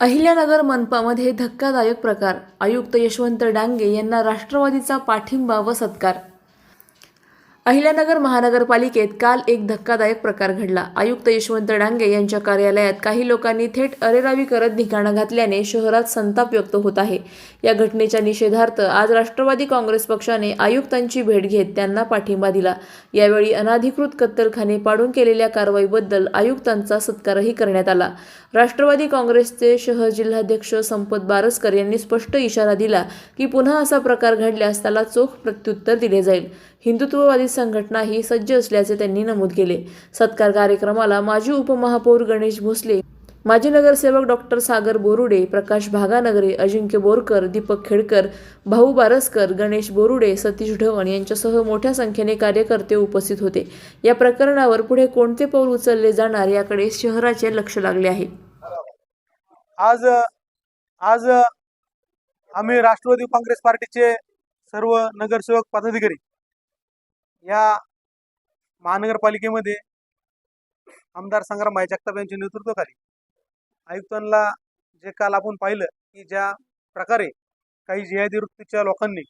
अहिल्यानगर मनपामध्ये धक्कादायक प्रकार आयुक्त यशवंत डांगे यांना राष्ट्रवादीचा पाठिंबा व सत्कार अहिल्यानगर महानगरपालिकेत काल एक धक्कादायक प्रकार घडला. आयुक्त यशवंत डांगे यांच्या कार्यालयात काही लोकांनी थेट अरेरावी करत धिकाणा घातल्याने शहरात संताप व्यक्त होत आहे. या घटनेच्या निषेधार्थ आज राष्ट्रवादी काँग्रेस पक्षाने आयुक्तांची भेट घेत त्यांना पाठिंबा दिला. यावेळी अनाधिकृत कत्तलखाने पाडून केलेल्या कारवाईबद्दल आयुक्तांचा सत्कारही करण्यात आला. राष्ट्रवादी काँग्रेसचे शहर जिल्हाध्यक्ष संपत बारसकर यांनी स्पष्ट इशारा दिला की पुन्हा असा प्रकार घडल्यास त्याला चोख प्रत्युत्तर दिले जाईल. हिंदुत्ववादी संघटना ही सज्ज असल्याचे त्यांनी नमूद केले. सत्कार कार्यक्रमाला माजी उपमहापौर गणेश भोसले माजी नगरसेवक डॉक्टर सागर बोरुडे प्रकाश भागानगरे अजिंक्य बोरकर दीपक खेडकर भाऊ बारसकर गणेश बोरुडे सतीश ढवण यांच्यासह मोठ्या संख्येने कार्यकर्ते उपस्थित होते. या प्रकरणावर पुढे कोणते पाऊल उचलले जाणार याकडे शहराचे लक्ष लागले आहे. आज आज आम्ही राष्ट्रवादी काँग्रेस पार्टीचे सर्व नगरसेवक पदाधिकारी या महानगरपालिकेमध्ये आमदार संग्राम जगताप यांच्या नेतृत्वाखाली आयुक्तांना जे काल आपण पाहिलं की ज्या प्रकारे काही जिहादी वृत्तीच्या लोकांनी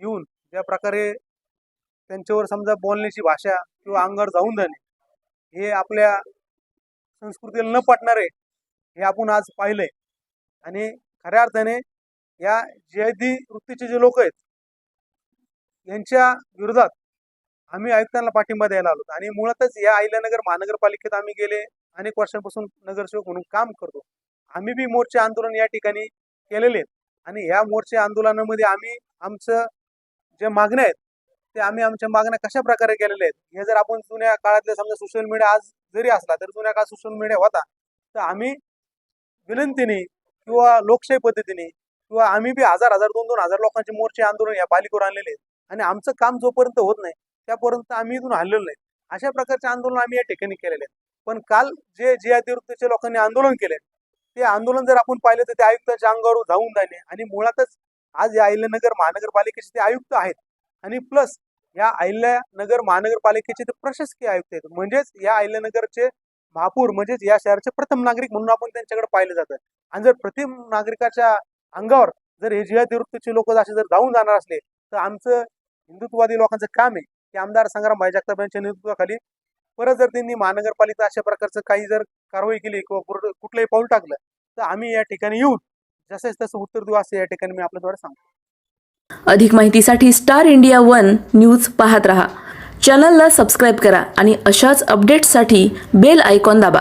येऊन ज्या प्रकारे त्यांच्यावर समजा बोलण्याची भाषा किंवा अंगावर जाऊन जाणे हे आपल्या संस्कृतीला न पटणारे हे आपण आज पाहिलंय. आणि खऱ्या अर्थाने या जिहादी वृत्तीचे जे लोक आहेत यांच्या विरोधात आम्ही आयुक्तांना पाठिंबा द्यायला आलो आणि मुळातच या आहिल्यानगर महानगरपालिकेत आम्ही गेले. अनेक वर्षांपासून नगरसेवक म्हणून काम करतो. आम्ही बी मोर्चे आंदोलन या ठिकाणी केलेले आहेत. आणि ह्या मोर्चे आंदोलनामध्ये आम्ही आमचं जे मागण्या आहेत ते आम्ही आमच्या मागण्या कशा प्रकारे केलेल्या आहेत हे जर आपण जुन्या काळातल्या समजा सोशल मीडिया आज जरी असला तर जुन्या काळात सोशल मीडिया होता. तर आम्ही विनंतीने किंवा लोकशाही पद्धतीने किंवा आम्ही बी हजार हजार दोन दोन हजार लोकांचे मोर्चे आंदोलन या पालिकेवर आणलेले आहेत. आणि आमचं काम जोपर्यंत होत नाही त्यापर्यंत आम्ही इथून हल्लेलो नाही. अशा प्रकारचे आंदोलन आम्ही या ठिकाणी केलेले आहेत. पण काल जे जे अतिवृत्तीच्या लोकांनी आंदोलन केले ते आंदोलन जर आपण पाहिलं तर ते आयुक्ताच्या अंगावर जाऊन जाणे आणि मुळातच आज या अहिल्यानगर महानगरपालिकेचे ते आयुक्त आहेत. आणि प्लस या अहिल्यानगर महानगरपालिकेचे ते प्रशासकीय आयुक्त आहेत. म्हणजेच या अहिल्यानगरचे महापूर म्हणजेच या शहराचे प्रथम नागरिक म्हणून आपण त्यांच्याकडे पाहिलं जातं. आणि जर प्रथम नागरिकाच्या अंगावर जर हे जिहादी वृत्तीचे लोक असे जर जाऊन जाणार असले तर आमचं हिंदुत्ववादी लोकांचं काम आहे की आमदार संग्राम भाई जगताप यांच्या नेतृत्वाखाली परत जर त्यांनी महानगरपालिका अशा प्रकारचं काही जर कारवाई केली किंवा कुठलंही पाऊल टाकलं तर आम्ही या ठिकाणी येऊन जसंच तसं उत्तर देऊ असं या ठिकाणी मी आपल्याद्वारे सांगतो. अधिक माहितीसाठी स्टार इंडिया वन न्यूज पाहत रहा. चॅनलला सबस्क्राईब करा आणि अशाच अपडेट्ससाठी बेल आयकॉन दाबा.